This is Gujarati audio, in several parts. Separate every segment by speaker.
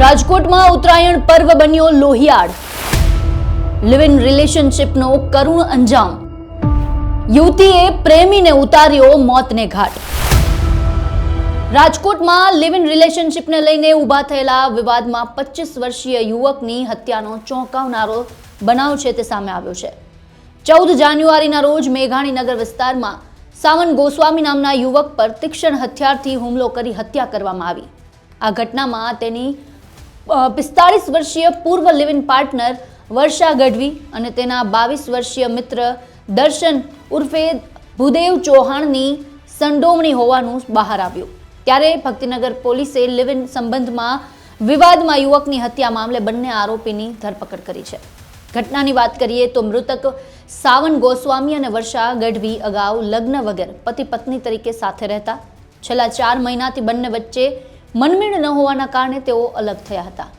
Speaker 1: રાજકોટમાં ઉત્તરાયણ પર્વ બન્યો લોહિયાળ. લિવ ઇન રિલેશનશિપનો કરુણ અંજામ. યુવતીએ પ્રેમીને ઉતાર્યો મોતને ઘાટ. રાજકોટમાં લિવ ઇન રિલેશનશિપને લઈને ઊભા થયેલા વિવાદમાં પચીસ વર્ષીય યુવકની હત્યાનો ચોંકાવનારો બનાવ છે તે સામે આવ્યો છે. ચૌદ જાન્યુઆરીના રોજ મેઘાણીનગર વિસ્તારમાં સાવન ગોસ્વામી નામના યુવક પર તીક્ષ્ણ હથિયારથી હુમલો કરી હત્યા કરવામાં આવી. આ ઘટનામાં તેની પિસ્તાળીસ વર્ષીય પૂર્વ લિવિંગ પાર્ટનર વર્ષા ગઢવી અને તેના બાવીસ વર્ષીય મિત્ર દર્શન ઉર્ફે ભૂદેવ ચૌહાણની સંડોવણી હોવાનું બહાર આવ્યું. ત્યારે ભક્તિનગર પોલીસે લિવિંગ સંબંધમાં વિવાદમાં યુવકની હત્યા મામલે બંને આરોપીની ધરપકડ કરી છે. ઘટનાની વાત કરીએ તો મૃતક સાવન ગોસ્વામી અને વર્ષા ગઢવી અગાઉ લગ્ન વગર પતિ પત્ની તરીકે સાથે રહેતા. છેલ્લા ચાર મહિનાથી બંને વચ્ચે મનમેળ ન હોવાના કારણે તેઓ અલગ થયા હતા.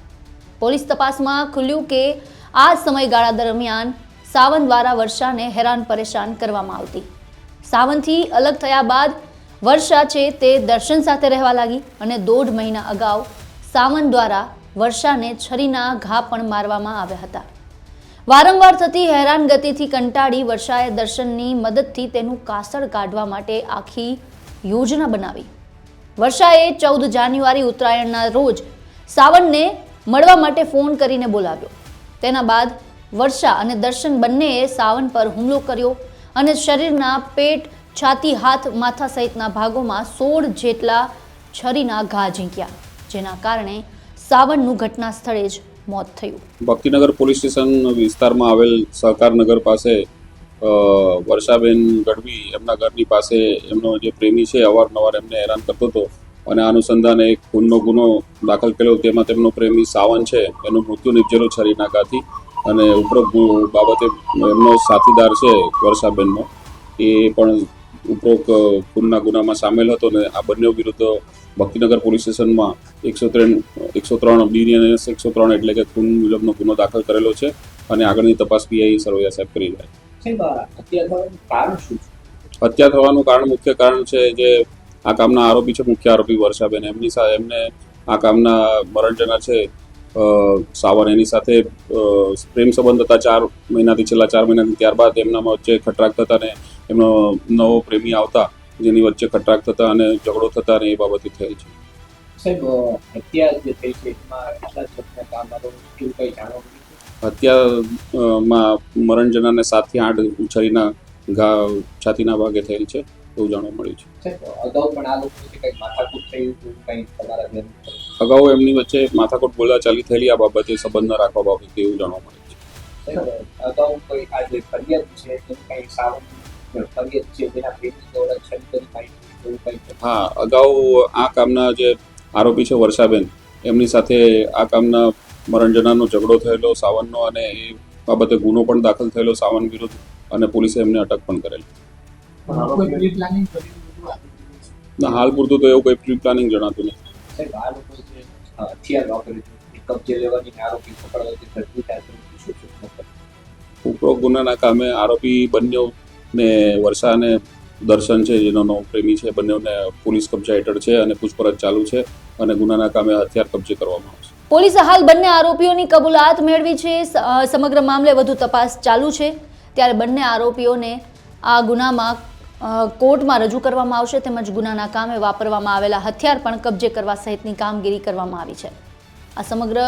Speaker 1: પોલીસ તપાસમાં ખુલ્યું કે આ સમયગાળા દરમિયાન સાવન દ્વારા વર્ષાને હેરાન પરેશાન કરવામાં આવતી. સાવનથી અલગ થયા બાદ વર્ષા છે તે દર્શન સાથે રહેવા લાગી અને દોઢ મહિના અગાઉ સાવન દ્વારા વર્ષાને છરીના ઘા પણ મારવામાં આવ્યા હતા. વારંવાર થતી હેરાનગતિથી કંટાળી વર્ષાએ દર્શનની મદદથી તેનું કાસળ કાઢવા માટે આખી યોજના બનાવી. વર્ષાએ ચૌદ જાન્યુઆરી ઉત્તરાયણના રોજ સાવનને મળવા માટે ફોન કરીને બોલાવ્યો. તેના બાદ વર્ષા અને દર્શન બંનેએ સાવન પર હુમલો કર્યો અને શરીરના પેટ, છાતી, હાથ, માથા સહિતના ભાગોમાં સોળ જેટલા છરીના ઘા ઝીંક્યા, જેના કારણે સાવનનું ઘટના સ્થળે જ મોત થયું.
Speaker 2: ભક્તિનગર પોલીસ સ્ટેશન વિસ્તારમાં આવેલ સહકારનગર પાસે વર્ષાબેન ગઢવી એમના ઘરની પાસે એમનો જે પ્રેમી છે, અવારનવાર એમને હેરાન કરતો હતો. અને અનુસંધાને એક ખૂનનો ગુનો દાખલ કર્યો. તેમાં તેમનો પ્રેમી સાવન છે, એનું મૃત્યુ નિપજેલો છરીના નાકાથી અને ઉપરોક્ત બાબતે એમનો સાથીદાર છે, વર્ષાબેનનો. એ પણ ઉપરોક્ત ખૂનના ગુનામાં સામેલ હતો ને આ બંને વિરુદ્ધ ભક્તિનગર પોલીસ સ્ટેશનમાં એકસો ત્રણ એકસો ત્રણ બી અને એકસો ત્રણ એટલે કે ખૂન વિલંબનો ગુનો દાખલ કરેલો છે. અને આગળની તપાસ પીઆઈ સરવૈયા સાહેબ કરી રહ્યા છે.
Speaker 3: હત્યા થવાનું કારણ
Speaker 2: મુખ્ય કારણ છે જે આ કામના આરોપી છે મુખ્ય આરોપી વર્ષાબેન. એમની સાથે એમને આ કામના મરણજના છે સાવર. એની સાથે પ્રેમ સંબંધ હતા ચાર મહિનાથી છેલ્લા ચાર મહિનાથી. ત્યારબાદ એમનામાં વચ્ચે ખટરાક થતા ને એમનો નવો પ્રેમી આવતા જેની વચ્ચે ખટરાક થતા અને ઝઘડો થતા અને એ બાબતે થયેલ છે.
Speaker 3: સાહેબ હત્યા જે થઈ છે એમાં આટલા કામ એવું કંઈ જાણવા
Speaker 2: હત્યામાં મરણજનાને સાતથી આઠ છરીના ઘા છાતીના ભાગે થયેલ છે એવું જાણવા મળ્યું છે.
Speaker 3: અગાઉ પણ આ લોકો કંઈક થઈ તમારા
Speaker 2: અગાઉ એમની વચ્ચે માથાકૂટ બોલાચાલી થયેલી આ બાબતે સંબંધ ન રાખવા બાબતે એવું જાણવા મળ્યું છે? હા અગાઉ આ કામના જે આરોપી છે વર્ષાબેન એમની સાથે આ કામના મરણજનાનો ઝઘડો થયેલો સાવનનો અને એ બાબતે ગુનો પણ દાખલ થયેલો સાવન વિરુદ્ધ અને પોલીસે એમને અટક પણ કરેલી. ના હાલ પૂરતું તો એવું કોઈ પ્રી પ્લાનિંગ જણાતું નથી. ઉપરોક્ત ગુનાના કામે આરોપી બંને ને વર્ષા અને દર્શન છે જેનો નવો પ્રેમી છે બંનેને પોલીસ કબજા હેઠળ છે અને પૂછપરછ ચાલુ છે અને ગુનાના કામે હથિયાર કબજે કરવામાં આવશે.
Speaker 1: પોલીસે હાલ બંને આરોપીઓની કબૂલાત મેળવી છે. સમગ્ર મામલે વધુ તપાસ ચાલુ છે. ત્યારે બંને આરોપીઓને આ ગુનામાં કોર્ટમાં રજૂ કરવામાં આવશે તેમજ ગુનાના કામે વાપરવામાં આવેલા હથિયાર પણ કબજે કરવા સહિતની કામગીરી કરવામાં આવી છે. આ સમગ્ર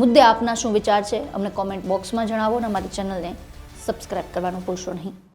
Speaker 1: મુદ્દે આપના શું વિચાર છે? અમને કોમેન્ટ બોક્સમાં જણાવો અને અમારી ચેનલને સબસ્ક્રાઇબ કરવાનું ભૂલશો નહીં.